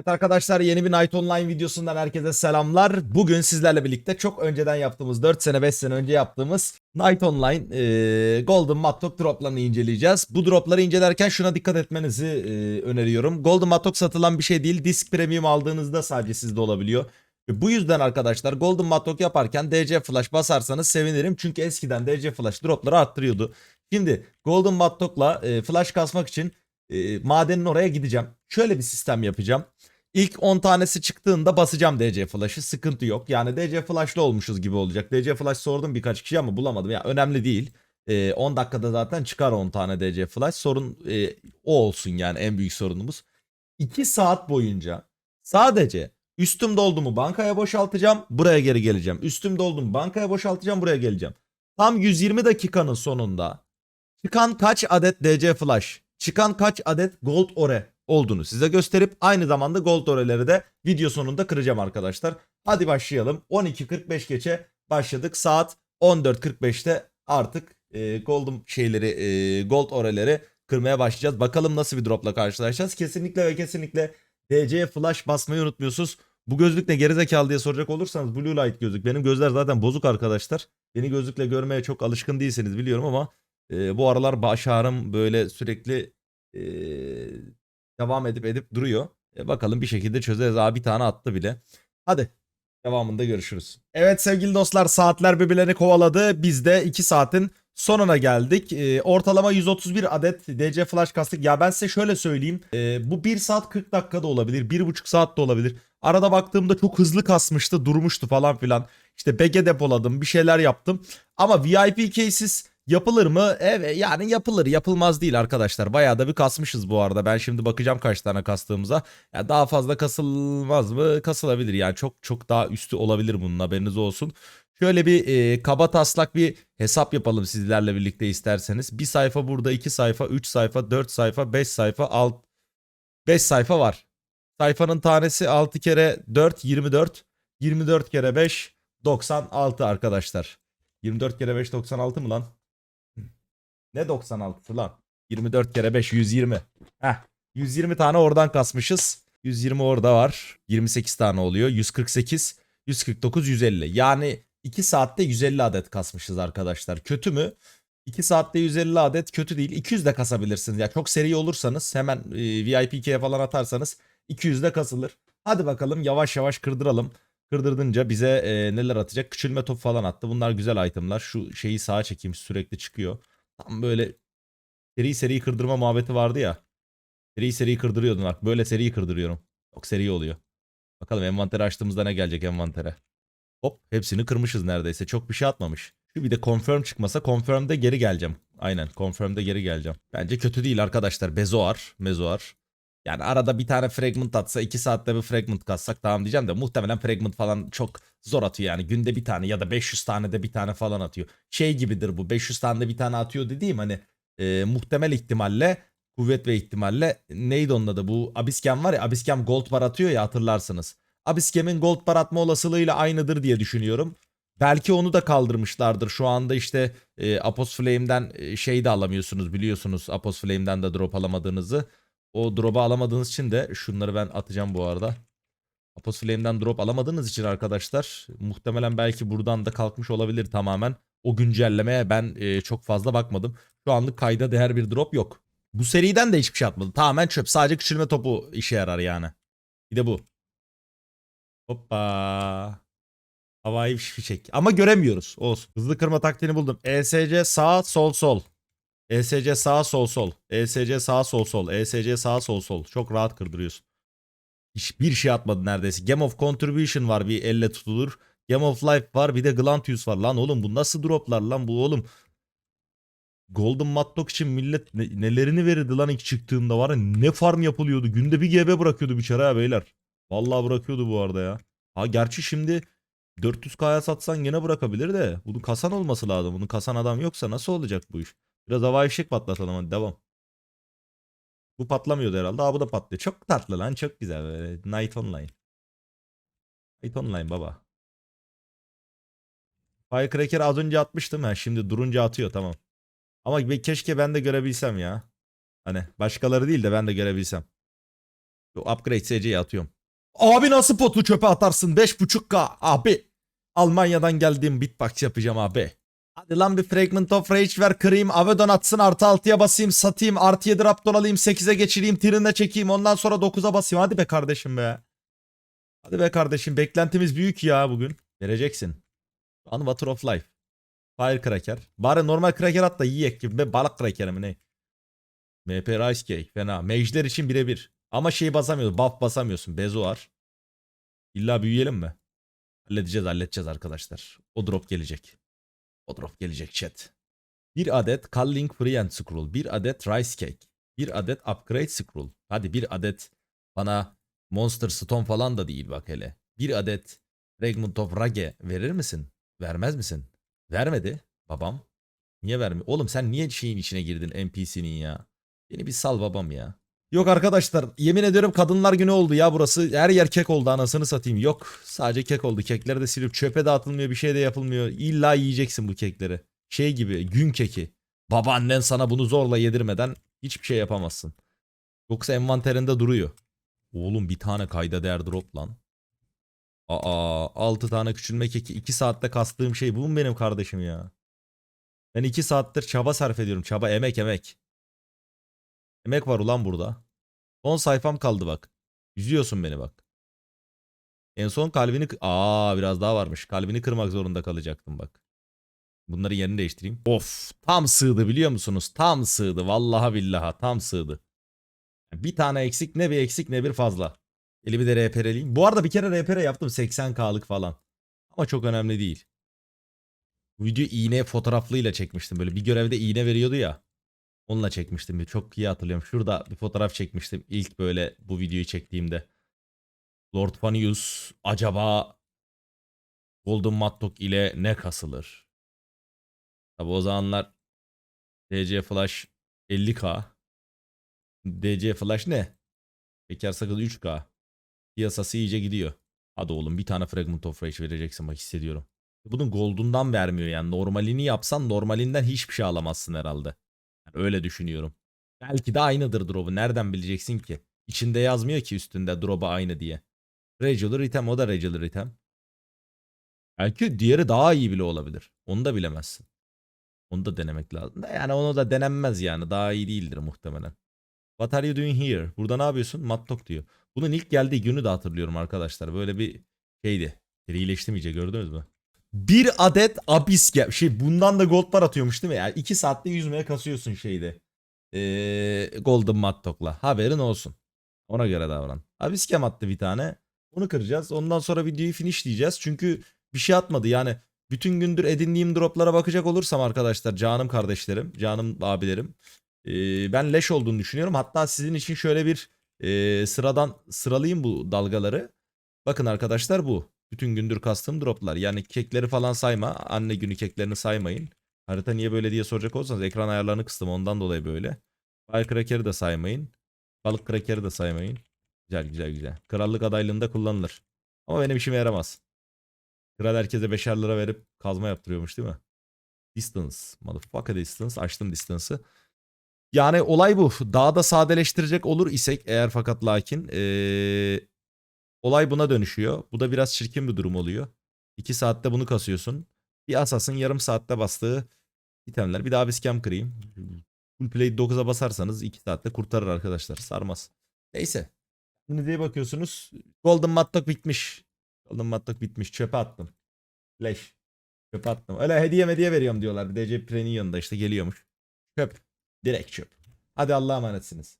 Evet arkadaşlar yeni bir Night Online videosundan herkese selamlar. Bugün sizlerle birlikte çok önceden yaptığımız 4 sene 5 sene önce yaptığımız Night Online e, Golden Matlock droplarını inceleyeceğiz. Bu dropları incelerken şuna dikkat etmenizi e, öneriyorum. Golden Matlock satılan bir şey değil. Disk Premium aldığınızda sadece sizde olabiliyor. Bu yüzden arkadaşlar Golden Matlock yaparken DC Flash basarsanız sevinirim. Çünkü eskiden DC Flash dropları arttırıyordu. Şimdi Golden Matlock'la e, Flash kasmak için e, madenin oraya gideceğim. Şöyle bir sistem yapacağım. İlk 10 tanesi çıktığında basacağım DC Flash'ı. Sıkıntı yok. Yani DC Flash'lı olmuşuz gibi olacak. DC Flash sordum birkaç kişi ama bulamadım. Ya önemli değil. E, 10 dakikada zaten çıkar 10 tane DC Flash. Sorun e, o olsun yani en büyük sorunumuz. 2 saat boyunca sadece üstüm doldu mu bankaya boşaltacağım. Buraya geri geleceğim. Üstüm doldu mu bankaya boşaltacağım. Buraya geleceğim. Tam 120 dakikanın sonunda çıkan kaç adet DC Flash, çıkan kaç adet Gold Ore olduğunu size gösterip aynı zamanda Gold Ore'leri de video sonunda kıracağım arkadaşlar. Hadi başlayalım. 12.45 geçe başladık. Saat 14.45'te artık e, Golden şeyleri, e, Gold Ore'leri kırmaya başlayacağız. Bakalım nasıl bir dropla karşılaşacağız. Kesinlikle ve kesinlikle DC Flash basmayı unutmuyorsunuz. Bu gözlük ne gerizekalı diye soracak olursanız Blue Light gözlük. Benim gözler zaten bozuk arkadaşlar. Beni gözlükle görmeye çok alışkın değilsiniz biliyorum ama e, bu aralar baş ağrım böyle sürekli e, devam edip edip duruyor. E, bakalım bir şekilde çözeriz. Abi bir tane attı bile. Hadi devamında görüşürüz. Evet sevgili dostlar saatler birbirlerini kovaladı. Biz de 2 saatin sonuna geldik. E, ortalama 131 adet DC Flash kastık. Ya ben size şöyle söyleyeyim. E, bu 1 saat 40 dakikada olabilir. 1,5 saat de olabilir. Arada baktığımda çok hızlı kasmıştı, durmuştu falan filan. İşte BG depoladım, bir şeyler yaptım. Ama VIP cases yapılır mı? Evet yani yapılır. Yapılmaz değil arkadaşlar. Bayağı da bir kasmışız bu arada. Ben şimdi bakacağım kaç tane kastığımıza. Ya daha fazla kasılmaz mı? Kasılabilir. Yani çok çok daha üstü olabilir bunun haberiniz olsun. Şöyle bir e, kaba taslak bir hesap yapalım sizlerle birlikte isterseniz. Bir sayfa burada, iki sayfa, üç sayfa, dört sayfa, beş sayfa, alt, beş sayfa var. Sayfanın tanesi 6 kere 4 24. 24 kere 5 96 arkadaşlar. 24 kere 5 96 mı lan? Ne 96'sı lan? 24 kere 5 120. Heh. 120 tane oradan kasmışız. 120 orada var. 28 tane oluyor. 148, 149, 150. Yani 2 saatte 150 adet kasmışız arkadaşlar. Kötü mü? 2 saatte 150 adet kötü değil. 200 de kasabilirsiniz. Ya çok seri olursanız hemen e, VIP falan atarsanız 200 de kasılır. Hadi bakalım yavaş yavaş kırdıralım. Kırdırdınca bize e, neler atacak? Küçülme top falan attı. Bunlar güzel itemlar. Şu şeyi sağa çekeyim sürekli çıkıyor. Tam böyle seri seri kırdırma muhabbeti vardı ya. Seri seri kırdırıyordun bak. Böyle seri kırdırıyorum. Çok seri oluyor. Bakalım envanteri açtığımızda ne gelecek envantere. Hop hepsini kırmışız neredeyse. Çok bir şey atmamış. Şu bir de confirm çıkmasa confirm'de geri geleceğim. Aynen confirm'de geri geleceğim. Bence kötü değil arkadaşlar. Bezoar. Mezoar. Yani arada bir tane fragment atsa 2 saatte bir fragment katsak tamam diyeceğim de muhtemelen fragment falan çok zor atıyor yani. Günde bir tane ya da 500 tane de bir tane falan atıyor. Şey gibidir bu 500 tane de bir tane atıyor dediğim hani e, muhtemel ihtimalle kuvvet ve ihtimalle neydi onun adı bu Abiskem var ya Abiskem gold bar atıyor ya hatırlarsınız. Abiskem'in gold bar atma olasılığıyla aynıdır diye düşünüyorum. Belki onu da kaldırmışlardır. Şu anda işte e, Apos Flame'den e, şey de alamıyorsunuz biliyorsunuz. Apos Flame'den de drop alamadığınızı. O drop'u alamadığınız için de şunları ben atacağım bu arada. Apos Flame'den drop alamadığınız için arkadaşlar muhtemelen belki buradan da kalkmış olabilir tamamen. O güncellemeye ben e, çok fazla bakmadım. Şu anlık kayda değer bir drop yok. Bu seriden de hiçbir şey atmadı. Tamamen çöp. Sadece küçülme topu işe yarar yani. Bir de bu. Hoppa. Havai fişek. Ama göremiyoruz. Olsun. Hızlı kırma taktiğini buldum. ESC sağ sol sol. ESC sağ sol sol. ESC sağ sol sol. ESC sağ sol sol. Çok rahat kırdırıyorsun. Hiçbir şey atmadı neredeyse. Game of Contribution var bir elle tutulur. Game of Life var bir de Glantius var. Lan oğlum bu nasıl droplar lan bu oğlum. Golden Matlock için millet ne- nelerini verirdi lan ilk çıktığında var ya ne farm yapılıyordu. Günde bir GB bırakıyordu biçare ha beyler. Vallahi bırakıyordu bu arada ya. Ha gerçi şimdi 400k'ya satsan gene bırakabilir de. Bunu kasan olması lazım. Bunu kasan adam yoksa nasıl olacak bu iş? Biraz havai fişek patlatalım hadi devam. Bu patlamıyordu herhalde. Aa bu da patlıyor. Çok tatlı lan çok güzel böyle. Night Online. Night Online baba. Firecracker az önce atmıştım ha. Şimdi durunca atıyor tamam. Ama keşke ben de görebilsem ya. Hani başkaları değil de ben de görebilsem. Upgrade SC'ye atıyorum. Abi nasıl potu çöpe atarsın? 5.5K abi. Almanya'dan geldiğim beatbox yapacağım abi. Hadi lan bir Fragment of Rage ver kırayım. Avedon atsın artı 6'ya basayım satayım. Artı 7 Raptor alayım 8'e geçireyim. Tirine çekeyim ondan sonra 9'a basayım. Hadi be kardeşim be. Hadi be kardeşim beklentimiz büyük ya bugün. Vereceksin. An Water of Life. Firecracker. Bari normal cracker at da yiyek gibi. Be balık cracker mi ne? MP Rice Cake fena. Mage'ler için birebir. Ama şey basamıyorsun. Buff basamıyorsun. Bezo var. İlla büyüyelim mi? Halledeceğiz halledeceğiz arkadaşlar. O drop gelecek. Drop gelecek chat. Bir adet Culling Free and Scroll. Bir adet Rice Cake. Bir adet Upgrade Scroll. Hadi bir adet bana Monster Stone falan da değil bak hele. Bir adet Fragment of Rage verir misin? Vermez misin? Vermedi babam. Niye vermiyor? Oğlum sen niye şeyin içine girdin NPC'nin ya? Beni bir sal babam ya. Yok arkadaşlar yemin ediyorum kadınlar günü oldu ya burası. Her yer kek oldu anasını satayım. Yok sadece kek oldu. Kekleri de silip çöpe dağıtılmıyor bir şey de yapılmıyor. İlla yiyeceksin bu kekleri. Şey gibi gün keki. Babaannen sana bunu zorla yedirmeden hiçbir şey yapamazsın. Yoksa envanterinde duruyor. Oğlum bir tane kayda değer drop lan. Aa 6 tane küçülme keki 2 saatte kastığım şey bu mu benim kardeşim ya? Ben 2 saattir çaba sarf ediyorum. Çaba emek emek. Emek var ulan burada. Son sayfam kaldı bak. Üzüyorsun beni bak. En son kalbini... Aa biraz daha varmış. Kalbini kırmak zorunda kalacaktım bak. Bunları yerini değiştireyim. Of tam sığdı biliyor musunuz? Tam sığdı. Vallahi billaha tam sığdı. Bir tane eksik ne bir eksik ne bir fazla. Elimi de RPR'leyeyim. Bu arada bir kere RPR yaptım 80K'lık falan. Ama çok önemli değil. Bu video iğne fotoğraflığıyla çekmiştim. Böyle bir görevde iğne veriyordu ya. Onunla çekmiştim. Çok iyi hatırlıyorum. Şurada bir fotoğraf çekmiştim. ilk böyle bu videoyu çektiğimde. Lord Fanius acaba Golden Matlock ile ne kasılır? Tabi o zamanlar DC Flash 50k. DC Flash ne? Bekar Sakız 3k. Piyasası iyice gidiyor. Hadi oğlum bir tane Fragment of Rage vereceksin bak hissediyorum. Bunun Gold'undan vermiyor yani. Normalini yapsan normalinden hiçbir şey alamazsın herhalde. Yani öyle düşünüyorum. Belki de aynıdır drop'u. Nereden bileceksin ki? İçinde yazmıyor ki üstünde drop'u aynı diye. Regular item o da regular item. Belki diğeri daha iyi bile olabilir. Onu da bilemezsin. Onu da denemek lazım. Yani onu da denenmez yani. Daha iyi değildir muhtemelen. What are you doing here? Burada ne yapıyorsun? Matlock diyor. Bunun ilk geldiği günü de hatırlıyorum arkadaşlar. Böyle bir şeydi. Serileştim iyice gördünüz mü? Bir adet abis gel şey bundan da gold bar atıyormuş değil mi? Yani 2 saatte yüzmeye kasıyorsun şeyde. Ee, Golden Matlock'la. Haberin olsun. Ona göre davran. Abiskem attı bir tane. Onu kıracağız. Ondan sonra videoyu finishleyeceğiz. Çünkü bir şey atmadı. Yani bütün gündür edindiğim droplara bakacak olursam arkadaşlar canım kardeşlerim, canım abilerim. ee, ben leş olduğunu düşünüyorum. Hatta sizin için şöyle bir ee, sıradan sıralayayım bu dalgaları. Bakın arkadaşlar bu. Bütün gündür kastığım droplar. Yani kekleri falan sayma. Anne günü keklerini saymayın. Harita niye böyle diye soracak olsanız ekran ayarlarını kıstım ondan dolayı böyle. Firecracker'ı da saymayın. Balık kraker'i de saymayın. Güzel güzel güzel. Krallık adaylığında kullanılır. Ama benim işime yaramaz. Kral herkese beşer lira verip kazma yaptırıyormuş değil mi? Distance. Motherfucker distance. Açtım distance'ı. Yani olay bu. Daha da sadeleştirecek olur isek eğer fakat lakin ee, olay buna dönüşüyor. Bu da biraz çirkin bir durum oluyor. 2 saatte bunu kasıyorsun. Bir asasın yarım saatte bastığı itemler. Bir daha bir scam kırayım. Full play 9'a basarsanız 2 saatte kurtarır arkadaşlar. Sarmaz. Neyse. Şimdi diye bakıyorsunuz. Golden Matlock bitmiş. Golden Matlock bitmiş. Çöpe attım. Leş. Çöpe attım. Öyle hediye hediye veriyorum diyorlar. DC Pre'nin yanında işte geliyormuş. Çöp. Direkt çöp. Hadi Allah'a emanetsiniz.